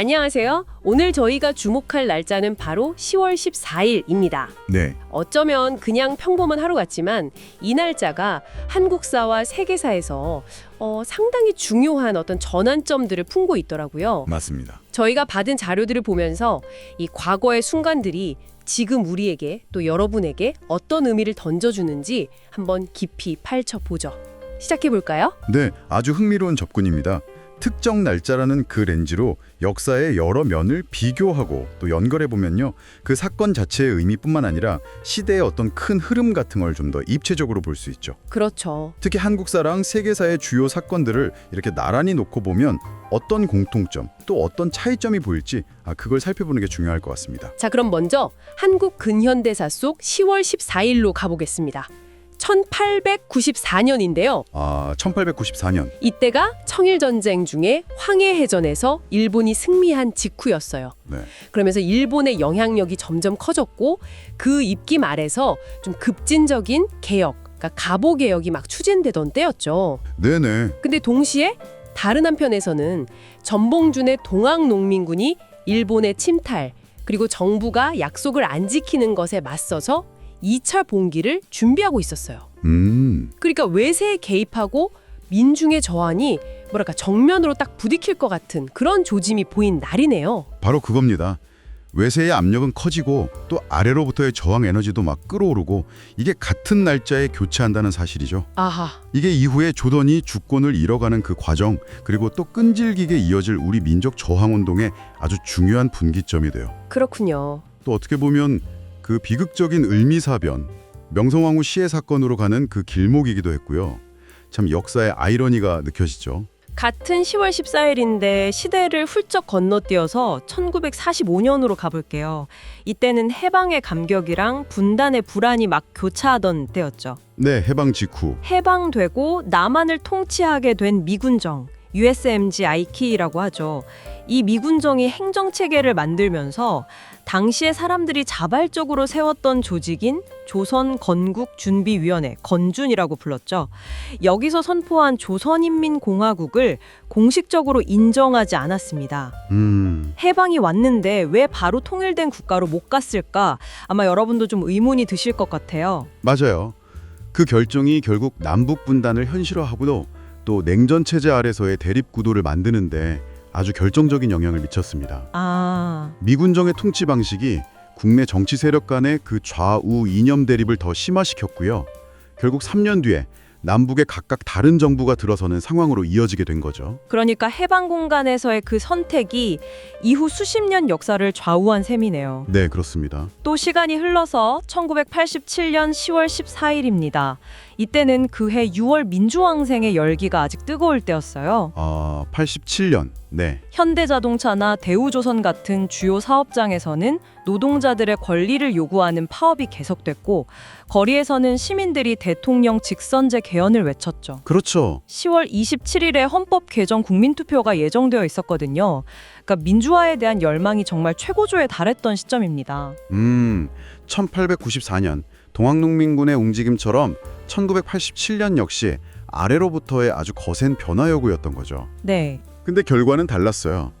안녕하세요. 오늘 저희가 주목할 날짜는 바로 10월 14일입니다. 네, 어쩌면 그냥 평범한 하루 같지만 이 날짜가 한국사와 세계사에서 어, 상당히 중요한 어떤 전환점들을 품고 있더라고요. 맞습니다. 저희가 받은 자료들을 보면서 이 과거의 순간들이 지금 우리에게 또 여러분에게 어떤 의미를 던져주는지 한번 깊이 파헤쳐 보죠. 시작해 볼까요? 네, 아주 흥미로운 접근입니다. 특정 날짜라는 그 렌즈로 역사의 여러 면을 비교하고 또 연결해 보면요. 그 사건 자체의 의미뿐만 아니라 시대의 어떤 큰 흐름 같은 걸 좀 더 입체적으로 볼 수 있죠. 그렇죠. 특히 한국사랑 세계사의 주요 사건들을 이렇게 나란히 놓고 보면 어떤 공통점 또 어떤 차이점이 보일지 아, 그걸 살펴보는 게 중요할 것 같습니다. 자, 그럼 먼저 한국 근현대사 속 10월 14일로 가보겠습니다. 1894년인데요. 아, 1894년. 이때가 청일 전쟁 중에 황해 해전에서 일본이 승리한 직후였어요. 네. 그러면서 일본의 영향력이 점점 커졌고 그 입김 아래서 좀 급진적인 개혁, 그러니까 가보 개혁이 막 추진되던 때였죠. 네네. 근데 동시에 다른 한편에서는 전봉준의 동학 농민군이 일본의 침탈 그리고 정부가 약속을 안 지키는 것에 맞서서 2차 봉기를 준비하고 있었어요. 음. 그러니까 외세에 개입하고 민중의 저항이 뭐랄까 정면으로 딱 부딪힐 것 같은 그런 조짐이 보인 날이네요. 바로 그겁니다. 외세의 압력은 커지고 또 아래로부터의 저항 에너지도 막 끌어오르고 이게 같은 날짜에 교체한다는 사실이죠. 아하. 이게 이후에 조던이 주권을 잃어가는 그 과정 그리고 또 끈질기게 이어질 우리 민족 저항 운동의 아주 중요한 분기점이 돼요. 그렇군요. 또 어떻게 보면 그 비극적인 을미사변 명성황후 시해 사건으로 가는 그 길목이기도 했고요. 참 역사의 아이러니가 느껴지죠. 같은 10월 14일인데 시대를 훌쩍 건너뛰어서 1945년으로 가볼게요. 이때는 해방의 감격이랑 분단의 불안이 막 교차하던 때였죠. 네, 해방 직후 해방되고 남한을 통치하게 된 미군정, USMG 아이키라고 하죠. 이 미군정이 행정 체계를 만들면서 당시에 사람들이 자발적으로 세웠던 조직인 조선 건국 준비위원회 건준이라고 불렀죠. 여기서 선포한 조선인민공화국을 공식적으로 인정하지 않았습니다. 음, 해방이 왔는데 왜 바로 통일된 국가로 못 갔을까? 아마 여러분도 좀 의문이 드실 것 같아요. 맞아요. 그 결정이 결국 남북 분단을 현실화하고도 또 냉전 체제 아래서의 대립 구도를 만드는데 아주 결정적인 영향을 미쳤습니다. 아, 미군정의 통치 방식이 국내 정치 세력 간의 그 좌우 이념 대립을 더 심화시켰고요. 결국 3년 뒤에 남북의 각각 다른 정부가 들어서는 상황으로 이어지게 된 거죠. 그러니까 해방 공간에서의 그 선택이 이후 수십 년 역사를 좌우한 셈이네요. 네, 그렇습니다. 또 시간이 흘러서 1987년 10월 14일입니다. 이때는 그해 6월 민주항쟁의 열기가 아직 뜨거울 때였어요. 아, 87년. 네. 현대자동차나 대우조선 같은 주요 사업장에서는 노동자들의 권리를 요구하는 파업이 계속됐고 거리에서는 시민들이 대통령 직선제 개헌을 외쳤죠. 그렇죠. 10월 27일에 헌법 개정 국민투표가 예정되어 있었거든요. 그러니까 민주화에 대한 열망이 정말 최고조에 달했던 시점입니다. 음, 1894년 동학농민군의 움직임처럼 1987년 역시 아래로부터의 아주 거센 변화 요구였던 거죠. 네. 근데 결과는 달랐어요.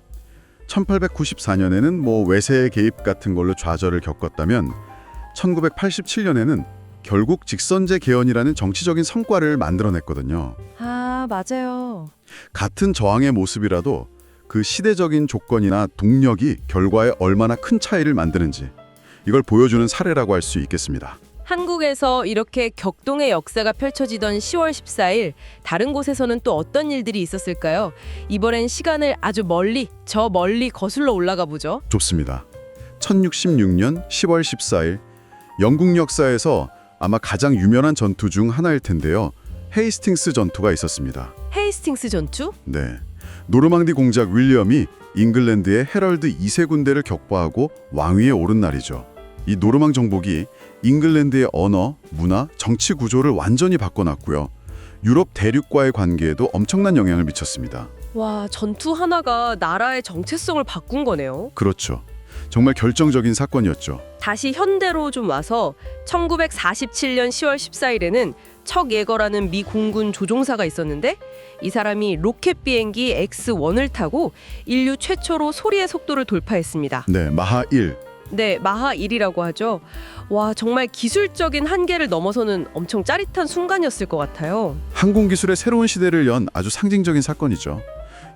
1894년에는 뭐 외세의 개입 같은 걸로 좌절을 겪었다면 1987년에는 결국 직선제 개헌이라는 정치적인 성과를 만들어냈거든요. 아, 맞아요. 같은 저항의 모습이라도 그 시대적인 조건이나 동력이 결과에 얼마나 큰 차이를 만드는지 이걸 보여주는 사례라고 할 수 있겠습니다. 한국에서 이렇게 격동의 역사가 펼쳐지던 10월 14일 다른 곳에서는 또 어떤 일들이 있었을까요? 이번엔 시간을 아주 멀리 저 멀리 거슬러 올라가 보죠. 좋습니다. 1066년 10월 14일 영국 역사에서 아마 가장 유명한 전투 중 하나일 텐데요. 헤이스팅스 전투가 있었습니다. 헤이스팅스 전투? 네. 노르망디 공작 윌리엄이 잉글랜드의 헤럴드 2세 군대를 격파하고 왕위에 오른 날이죠. 이 노르망 정복이 잉글랜드의 언어, 문화, 정치 구조를 완전히 바꿔놨고요. 유럽 대륙과의 관계에도 엄청난 영향을 미쳤습니다. 와, 전투 하나가 나라의 정체성을 바꾼 거네요. 그렇죠. 정말 결정적인 사건이었죠. 다시 현대로 좀 와서 1947년 10월 14일에는 척 예거라는 미 공군 조종사가 있었는데 이 사람이 로켓 비행기 X1을 타고 인류 최초로 소리의 속도를 돌파했습니다. 네, 마하 1. 네, 마하 1이라고 하죠. 와, 정말 기술적인 한계를 넘어서는 엄청 짜릿한 순간이었을 것 같아요. 항공 기술의 새로운 시대를 연 아주 상징적인 사건이죠.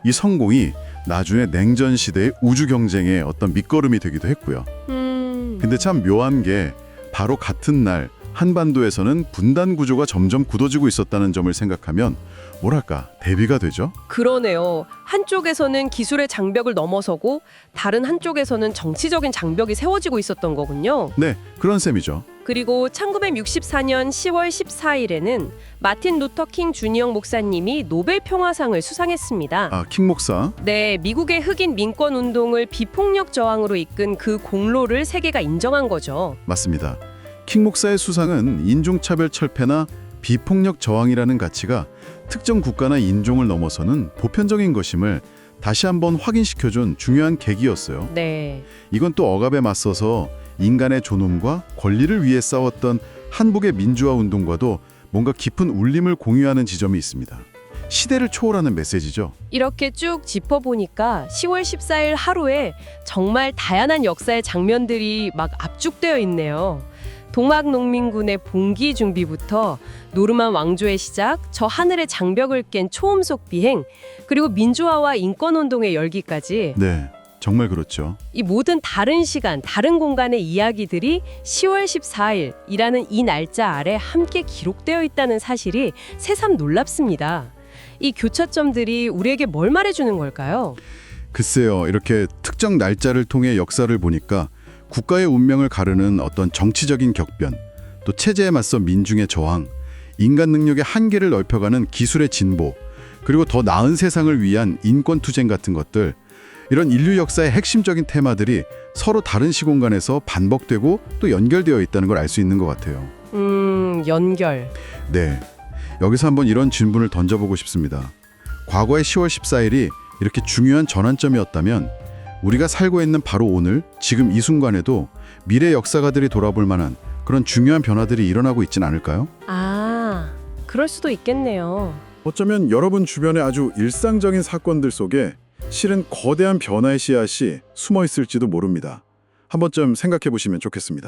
이 성공이 나중에 냉전 시대의 우주 경쟁의 어떤 밑거름이 되기도 했고요. 음. 근데 참 묘한 게 바로 같은 날 한반도에서는 분단 구조가 점점 굳어지고 있었다는 점을 생각하면 뭐랄까 대비가 되죠. 그러네요. 한쪽에서는 기술의 장벽을 넘어서고 다른 한쪽에서는 정치적인 장벽이 세워지고 있었던 거군요. 네, 그런 셈이죠. 그리고 1964년 10월 14일에는 마틴 루터 킹 주니어 목사님이 노벨 평화상을 수상했습니다. 아, 킹 목사. 네, 미국의 흑인 민권 운동을 비폭력 저항으로 이끈 그 공로를 세계가 인정한 거죠. 맞습니다. 킹 목사의 수상은 인종차별 철폐나 비폭력 저항이라는 가치가 특정 국가나 인종을 넘어서는 보편적인 것임을 다시 한번 확인시켜준 중요한 계기였어요. 네. 이건 또 억압에 맞서서 인간의 존엄과 권리를 위해 싸웠던 한국의 민주화 운동과도 뭔가 깊은 울림을 공유하는 지점이 있습니다. 시대를 초월하는 메시지죠. 이렇게 쭉 짚어보니까 10월 14일 하루에 정말 다양한 역사의 장면들이 막 압축되어 있네요. 동학농민군의 봉기 준비부터 노르만 왕조의 시작, 저 하늘의 장벽을 깬 초음속 비행, 그리고 민주화와 인권운동의 열기까지 네, 정말 그렇죠. 이 모든 다른 시간, 다른 공간의 이야기들이 10월 14일이라는 이 날짜 아래 함께 기록되어 있다는 사실이 새삼 놀랍습니다. 이 교차점들이 우리에게 뭘 말해주는 걸까요? 글쎄요, 이렇게 특정 날짜를 통해 역사를 보니까 국가의 운명을 가르는 어떤 정치적인 격변, 또 체제에 맞서 민중의 저항, 인간 능력의 한계를 넓혀가는 기술의 진보, 그리고 더 나은 세상을 위한 인권 투쟁 같은 것들, 이런 인류 역사의 핵심적인 테마들이 서로 다른 시공간에서 반복되고 또 연결되어 있다는 걸 알 수 있는 것 같아요. 음, 연결. 네. 여기서 한번 이런 질문을 던져보고 싶습니다. 과거의 10월 14일이 이렇게 중요한 전환점이었다면 우리가 살고 있는 바로 오늘, 지금 이 순간에도 미래 역사가들이 돌아볼 만한 그런 중요한 변화들이 일어나고 있진 않을까요? 아, 그럴 수도 있겠네요. 어쩌면 여러분 주변의 아주 일상적인 사건들 속에 실은 거대한 변화의 씨앗이 숨어 있을지도 모릅니다. 한 번쯤 생각해 보시면 좋겠습니다.